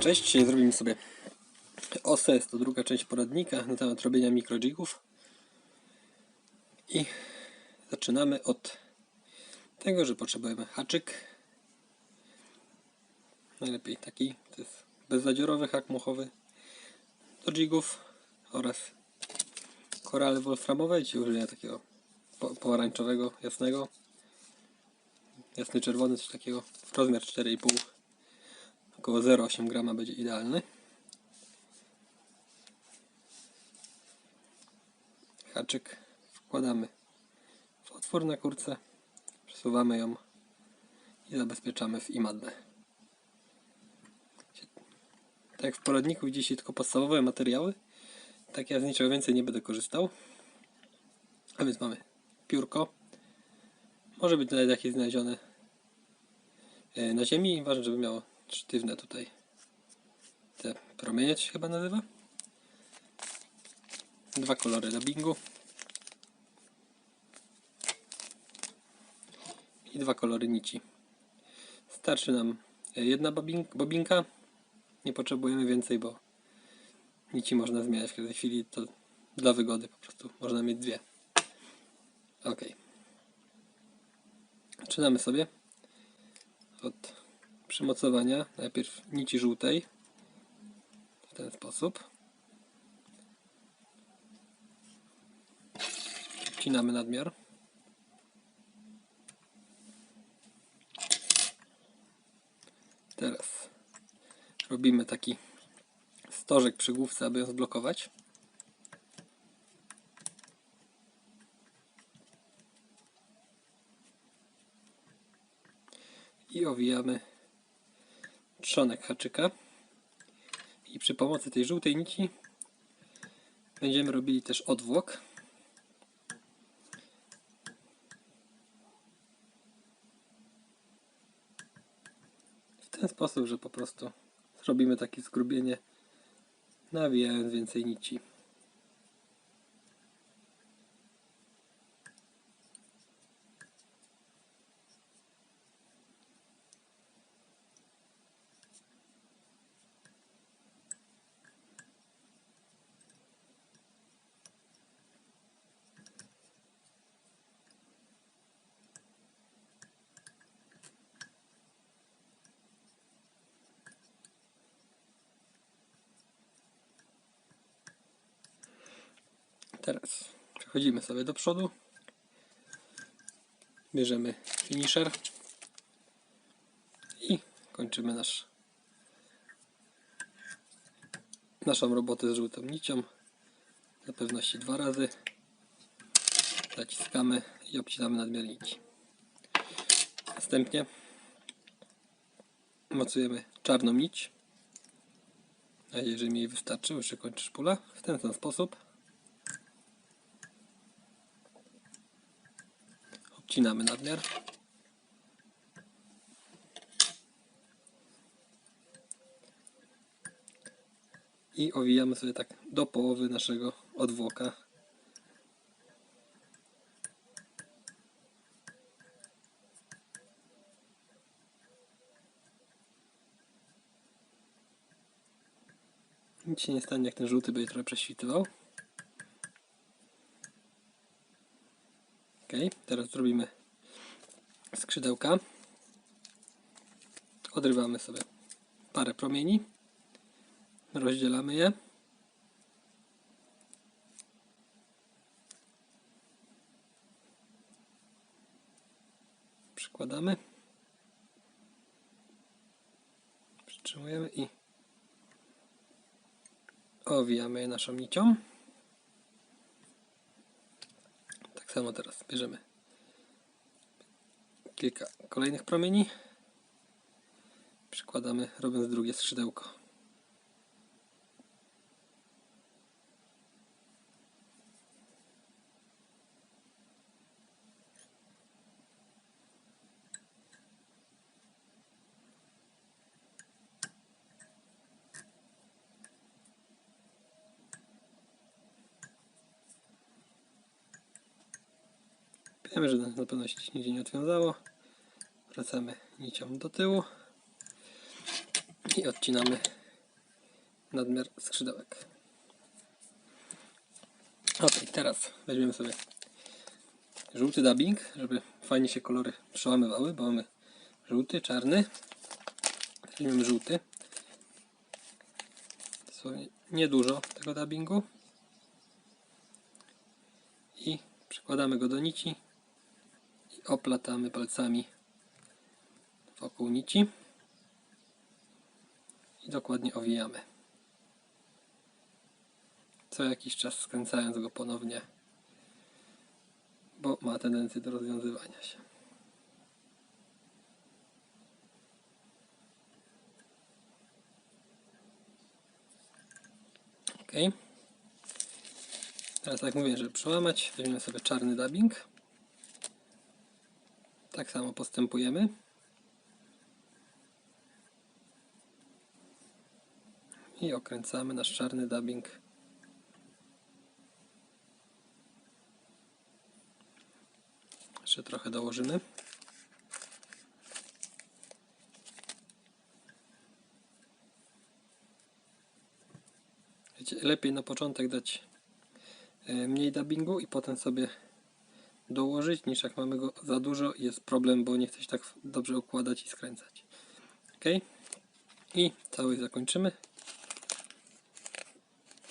Cześć, zrobimy sobie osę, jest to druga część poradnika na temat robienia mikrojigów. I zaczynamy od tego, że potrzebujemy haczyk. Najlepiej taki, to jest bezzadziorowy hak muchowy do jigów oraz korale wolframowe. Dzisiaj użyję takiego po- pomarańczowego, jasnego. Jasny czerwony, coś takiego w rozmiar 4,5 Około 0,8 grama będzie idealny. Haczyk wkładamy w otwór na kurce, przesuwamy ją i zabezpieczamy w imadle. Tak jak w poradniku widzicie tylko podstawowe materiały, tak ja z niczego więcej nie będę korzystał. A więc mamy piórko. Może być nawet jakieś znalezione e, na ziemi. Ważne, żeby miało sztywne tutaj te promienie, się chyba nazywa. Dwa kolory dubbingu. I dwa kolory nici. Starczy nam e, jedna bobin- bobinka. Nie potrzebujemy więcej, bo nici można zmieniać w każdej chwili. To dla wygody po prostu można mieć dwie. Ok. Zaczynamy sobie od przymocowania najpierw nici żółtej w ten sposób. Wcinamy nadmiar. Teraz robimy taki stożek przy główce, aby ją zblokować. I owijamy trzonek haczyka. I przy pomocy tej żółtej nici będziemy robili też odwłok. W ten sposób, że po prostu zrobimy takie zgrubienie, nawijając więcej nici. Teraz przechodzimy sobie do przodu. Bierzemy finisher i kończymy nasz, naszą robotę z żółtą nicią. Na pewności dwa razy. Zaciskamy i obcinamy nadmiar nici. Następnie mocujemy czarną nić. A jeżeli mi wystarczy, już się kończy szpula. W ten sam sposób obcinamy nadmiar. I owijamy sobie tak do połowy naszego odwłoka. Nic się nie stanie, jak ten żółty będzie trochę prześwitywał. Ok, teraz zrobimy skrzydełka. Odrywamy sobie parę promieni. Rozdzielamy je. Przykładamy. Przytrzymujemy i owijamy je naszą nicią. Tak samo teraz bierzemy kilka kolejnych promieni. Przykładamy, robiąc drugie skrzydełko. Wiemy, że na pewno się nigdzie nie odwiązało. Wracamy nicią do tyłu i odcinamy nadmiar skrzydełek. Ok, teraz weźmiemy sobie żółty dubbing, żeby fajnie się kolory przełamywały, bo mamy żółty, czarny. Weźmiemy żółty. Dosłownie niedużo tego dubbingu. I przykładamy go do nici oplatamy palcami wokół nici i dokładnie owijamy. Co jakiś czas skręcając go ponownie, bo ma tendencję do rozwiązywania się. Ok. Teraz tak mówię, żeby przełamać, weźmiemy sobie czarny dubbing. Tak samo postępujemy. I okręcamy nasz czarny dubbing. Jeszcze trochę dołożymy. Wiecie, lepiej na początek dać e, mniej dubbingu i potem sobie dołożyć, niż jak mamy go za dużo jest problem, bo nie chce się tak dobrze układać i skręcać. Ok? I cały zakończymy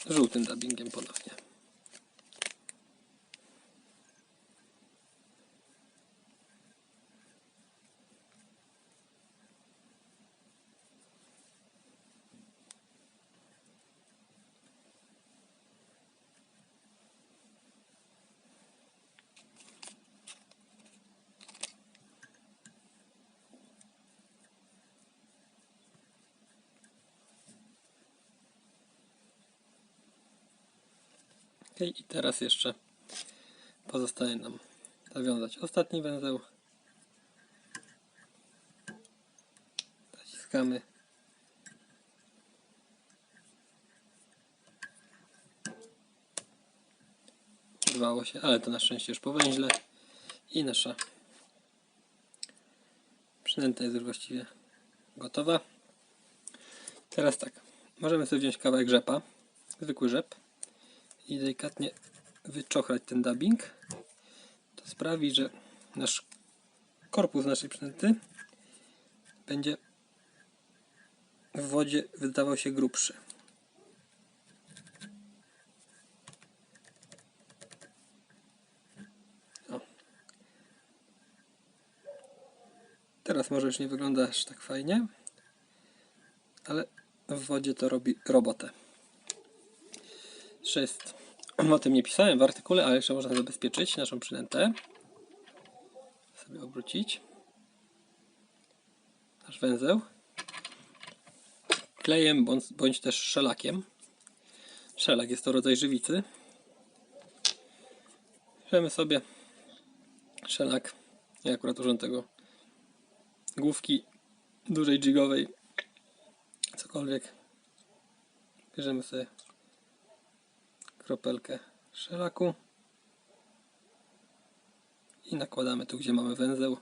żółtym dubbingiem ponownie. I teraz jeszcze pozostaje nam zawiązać ostatni węzeł. Zaciskamy. Urwało się, ale to na szczęście już po węźle. I nasza przynęta jest już właściwie gotowa. Teraz tak, możemy sobie wziąć kawałek rzepa, zwykły rzep i delikatnie wyczochrać ten dubbing. To sprawi, że nasz korpus naszej przynęty będzie w wodzie wydawał się grubszy. O. Teraz może już nie wygląda aż tak fajnie, ale w wodzie to robi robotę. Jeszcze jest, o tym nie pisałem w artykule, ale jeszcze można zabezpieczyć naszą przynętę. Sobie obrócić. Nasz węzeł. Klejem bądź, bądź też szelakiem. Szelak jest to rodzaj żywicy. Bierzemy sobie szelak. Ja akurat używam tego główki dużej jigowej. Cokolwiek. Bierzemy sobie kropelkę szelaku i nakładamy tu, gdzie mamy węzeł.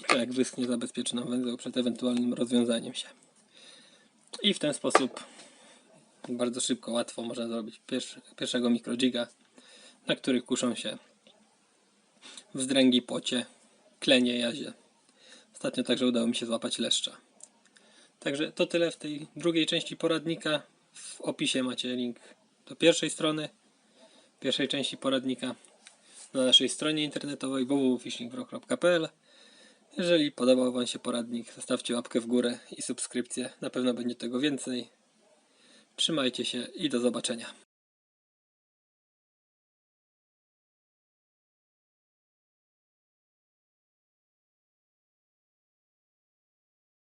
I to jak wyschnie, zabezpieczy nam węzeł przed ewentualnym rozwiązaniem się. I w ten sposób bardzo szybko, łatwo można zrobić pierwszego mikrojiga, na który kuszą się wzdręgi, pocie, klenie, jazie. Ostatnio także udało mi się złapać leszcza. Także to tyle w tej drugiej części poradnika. W opisie macie link do pierwszej strony, pierwszej części poradnika na naszej stronie internetowej www.fishingbro.pl. Jeżeli podobał Wam się poradnik, zostawcie łapkę w górę i subskrypcję. Na pewno będzie tego więcej. Trzymajcie się i do zobaczenia.